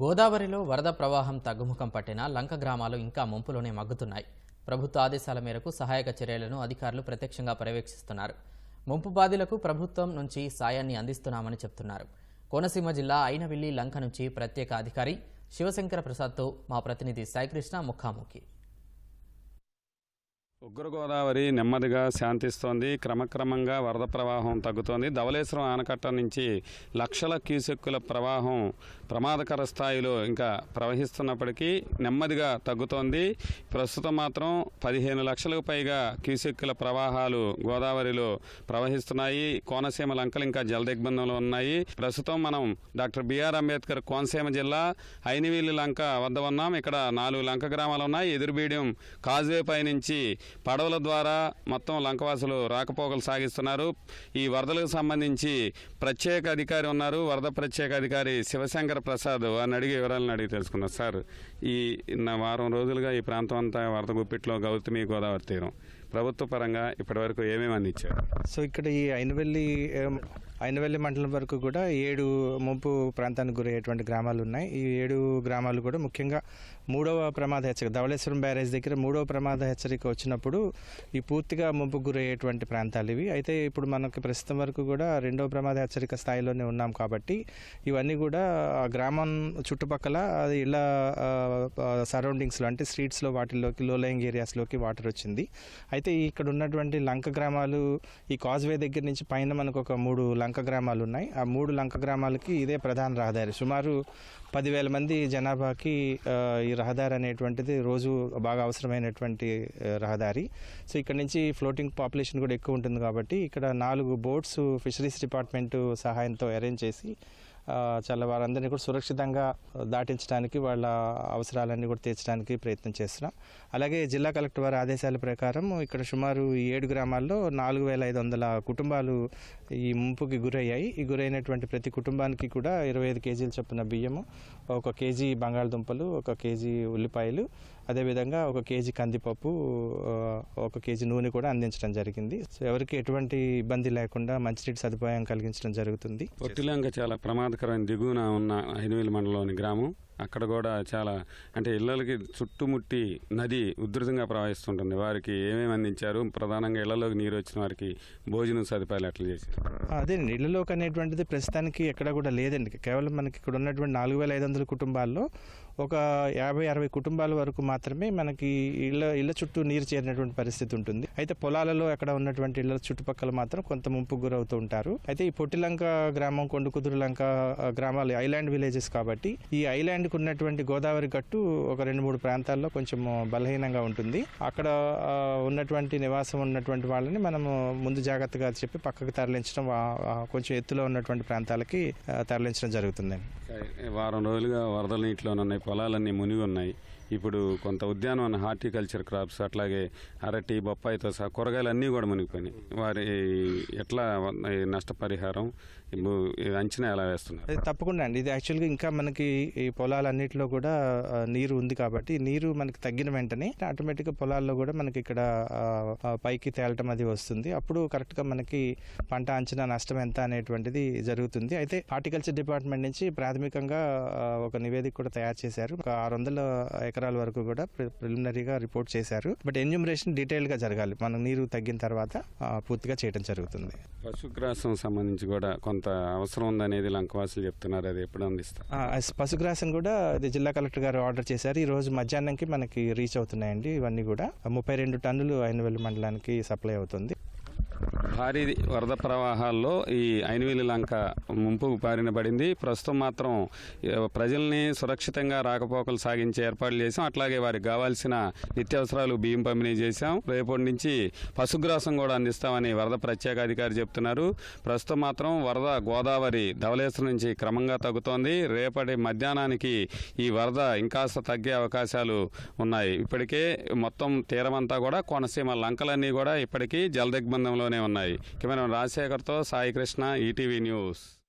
గోదావరిలో వరద ప్రవాహం తగ్గుముఖం పట్టినా లంక గ్రామాలు ఇంకా ముంపులోనే మగ్గుతున్నాయి. ప్రభుత్వ ఆదేశాల మేరకు సహాయక చర్యలను అధికారులు ప్రత్యక్షంగా పర్యవేక్షిస్తున్నారు. ముంపు బాధితులకు ప్రభుత్వం నుంచి సాయాన్ని అందిస్తున్నామని చెప్తున్నారు. కోనసీమ జిల్లా అయినవిల్లి లంక నుంచి ప్రత్యేక అధికారి శివశంకర ప్రసాద్తో మా ప్రతినిధి సాయికృష్ణ ముఖాముఖి. ఉగ్గురు గోదావరి నెమ్మదిగా శాంతిస్తోంది. క్రమక్రమంగా వరద ప్రవాహం తగ్గుతోంది. ధవళేశ్వరం ఆనకట్ట నుంచి లక్షల క్యూసెక్కుల ప్రవాహం ప్రమాదకర స్థాయిలో ఇంకా ప్రవహిస్తున్నప్పటికీ నెమ్మదిగా తగ్గుతోంది. ప్రస్తుతం మాత్రం పదిహేను లక్షలకు పైగా క్యూసెక్కుల ప్రవాహాలు గోదావరిలో ప్రవహిస్తున్నాయి. కోనసీమ లంకలు ఇంకా జలదిగ్బంధంలో ఉన్నాయి. ప్రస్తుతం మనం డాక్టర్ బిఆర్ అంబేద్కర్ కోనసీమ జిల్లా ఐనివీలి లంక వద్ద ఉన్నాం. ఇక్కడ నాలుగు లంక గ్రామాలు ఉన్నాయి. ఎదురుబీడియం కాజ్వే పై నుంచి పడవల ద్వారా మొత్తం లంకవాసులు రాకపోకలు సాగిస్తున్నారు. ఈ వరదలకు సంబంధించి ప్రత్యేక అధికారి ఉన్నారు. వరద ప్రత్యేక అధికారి శివశంకర ప్రసాద్ అని అడిగి వివరాలను అడిగి తెలుసుకున్నారు సార్ ఈ వారం రోజులుగా ఈ ప్రాంతం అంతా వరద గుప్పిట్లో గౌతమి గోదావరి తీరం. ప్రభుత్వ పరంగా ఇప్పటివరకు ఏమేమి అందించారు? సో ఇక్కడ ఈ అయినవెల్లి ఏం, మండలం వరకు కూడా ఏడు ముంపు ప్రాంతానికి గురయ్యేటువంటి గ్రామాలు ఉన్నాయి. ఈ ఏడు గ్రామాలు కూడా ముఖ్యంగా మూడవ ప్రమాద హెచ్చరిక ధవళేశ్వరం బ్యారేజ్ దగ్గర మూడవ ప్రమాద హెచ్చరిక వచ్చినప్పుడు ఈ పూర్తిగా ముంపు గురయ్యేటువంటి ప్రాంతాలు ఇవి. అయితే ఇప్పుడు మనకి ప్రస్తుతం వరకు కూడా రెండవ ప్రమాద హెచ్చరిక స్థాయిలోనే ఉన్నాం కాబట్టి ఇవన్నీ కూడా ఆ గ్రామం చుట్టుపక్కల అది ఇళ్ళ సరౌండింగ్స్లో అంటే స్ట్రీట్స్లో వాటిల్లోకి లోలయింగ్ ఏరియాస్లోకి వాటర్ వచ్చింది. అయితే ఇక్కడ ఉన్నటువంటి లంక గ్రామాలు ఈ కాజ్వే దగ్గర నుంచి పైన మనకు ఒక మూడు లంక లంక గ్రామాలు ఉన్నాయి ఆ మూడు లంక గ్రామాలకి ఇదే ప్రధాన రహదారి. సుమారు పదివేల మంది జనాభాకి ఈ రహదారి అనేటువంటిది రోజు బాగా అవసరమైనటువంటి రహదారి. సో ఇక్కడ నుంచి ఫ్లోటింగ్ పాపులేషన్ కూడా ఎక్కువ ఉంటుంది కాబట్టి ఇక్కడ నాలుగు బోట్స్ ఫిషరీస్ డిపార్ట్మెంట్ సహాయంతో అరేంజ్ చేసి చాలా వారందరినీ కూడా సురక్షితంగా దాటించడానికి వాళ్ళ అవసరాలన్నీ కూడా తీర్చడానికి ప్రయత్నం చేస్తున్నాం. అలాగే జిల్లా కలెక్టర్ వారి ఆదేశాల ప్రకారం ఇక్కడ సుమారు ఈ ఏడు గ్రామాల్లో నాలుగు వేల ఐదు వందల కుటుంబాలు ఈ ముంపుకి గురయ్యాయి. ఈ గురైనటువంటి ప్రతి కుటుంబానికి కూడా ఇరవై ఐదు కేజీలు చొప్పున బియ్యము ఒక కేజీ బంగాళదుంపలు ఒక కేజీ ఉల్లిపాయలు అదేవిధంగా ఒక కేజీ కందిపప్పు ఒక కేజీ నూనె కూడా అందించడం జరిగింది. సో ఎవరికి ఎటువంటి ఇబ్బంది లేకుండా మంచినీటి సదుపాయం కలిగించడం జరుగుతుంది. ఒట్టిలంక చాలా ప్రమాదకరమైన దిగువన ఉన్న ఐదువేల మండలంలోని గ్రామం. అక్కడ కూడా చాలా అంటే ఇళ్ళకి చుట్టుముట్టి నది ఉధృతంగా ప్రవహిస్తుంటుంది. వారికి ఏమేమి అందించారు? ప్రధానంగా ఇళ్ళలోకి నీరు వచ్చిన వారికి భోజనం సదుపాయాలు ఎట్లా చేశారు? అదే ఇళ్ళలోకి అనేటువంటిది ప్రస్తుతానికి ఎక్కడ కూడా లేదండి. కేవలం మనకి ఇక్కడ ఉన్నటువంటి నాలుగు వేల ఐదు వందల కుటుంబాల్లో ఒక యాభై అరవై కుటుంబాల వరకు మాత్రమే మనకి ఇళ్ళ ఇళ్ళ చుట్టూ నీరు చేరినటువంటి పరిస్థితి ఉంటుంది. అయితే పొలాలలో అక్కడ ఉన్నటువంటి ఇళ్ళ చుట్టుపక్కల మాత్రం కొంత ముంపు గురవుతూ ఉంటారు. అయితే ఈ పొట్టిలంక గ్రామం కొండకుదురు లంక గ్రామాలు ఐలాండ్ విలేజెస్ కాబట్టి ఈ ఐలాండ్కి ఉన్నటువంటి గోదావరి గట్టు ఒక రెండు మూడు ప్రాంతాల్లో కొంచెం బలహీనంగా ఉంటుంది. అక్కడ ఉన్నటువంటి నివాసం ఉన్నటువంటి వాళ్ళని మనము ముందు జాగ్రత్తగా చెప్పి పక్కకు తరలించడం కొంచెం ఎత్తులో ఉన్నటువంటి ప్రాంతాలకి తరలించడం జరుగుతుంది వారం రోజులుగా వరదల నీటిలో ఉన్నాయి. పొలాలన్నీ మునిగి ఉన్నాయి. ఇప్పుడు కొంత ఉద్యానవన హార్టికల్చర్ క్రాప్స్ అట్లాగే అరటి బొప్పాయితో సహా కూరగాయలు అన్నీ కూడా మునిగిపోయినాయి. వారి ఎట్లా ఈ నష్టపరిహారం అంచనా ఎలా వేస్తున్నారు? తప్పకుండా అండి. ఇది యాక్చువల్గా ఇంకా మనకి ఈ పొలాలన్నిటిలో కూడా నీరు ఉంది కాబట్టి నీరు మనకి తగ్గిన వెంటనే ఆటోమేటిక్గా పొలాల్లో కూడా మనకి ఇక్కడ పైకి తేలటం అది వస్తుంది. అప్పుడు కరెక్ట్గా మనకి పంట అంచనా నష్టం ఎంత అనేటువంటిది జరుగుతుంది. అయితే హార్టికల్చర్ డిపార్ట్మెంట్ నుంచి ప్రాథమికంగా ఒక నివేదిక కూడా తయారు చేశారు. ఒక ఆరు వందల ఎకరాల వరకు కూడా ప్రిలిమినరీగా రిపోర్ట్ చేశారు. బట్ ఎన్యూమరేషన్ డీటెయిల్గా జరగాలి. మనం నీరు తగ్గిన తర్వాత పూర్తిగా చేయడం జరుగుతుంది. పశుగ్రాసం సంబంధించి కూడా కొంత అవసరం ఉందనేది లంకవాసులు చెప్తున్నారు. అది ఎప్పుడు అందిస్తారు? పశుగ్రాసం కూడా ఇది జిల్లా కలెక్టర్ గారు ఆర్డర్ చేశారు. ఈ రోజు మధ్యాహ్నంకి మనకి రీచ్ అవుతున్నాయండి. ఇవన్నీ కూడా ముప్పై రెండు టన్నులు ఐనవెల్లి మండలానికి సప్లై అవుతుంది. భారీ వరద ప్రవాహాల్లో ఈ ఐనవేలి లంక ముంపు బారిన పడింది. ప్రస్తుతం మాత్రం ప్రజల్ని సురక్షితంగా రాకపోకలు సాగించే ఏర్పాట్లు చేశాం. అట్లాగే వారికి కావాల్సిన నిత్యావసరాలు బియ్యం పంపిణీ చేశాం. రేపటి నుంచి పశుగ్రాసం కూడా అందిస్తామని వరద ప్రత్యేక అధికారి చెప్తున్నారు. ప్రస్తుతం మాత్రం వరద గోదావరి ధవలేశ్వరం నుంచి క్రమంగా తగ్గుతోంది. రేపటి మధ్యాహ్నానికి ఈ వరద ఇంకాస్త తగ్గే అవకాశాలు ఉన్నాయి. ఇప్పటికే మొత్తం తీరమంతా కూడా కోనసీమ లంకలన్నీ కూడా ఇప్పటికీ జలదిగ్బంధంలోనే ఉన్నాయి. కెమెరా రాజశేఖర్తో సాయి కృష్ణ ఈటీవీ న్యూస్.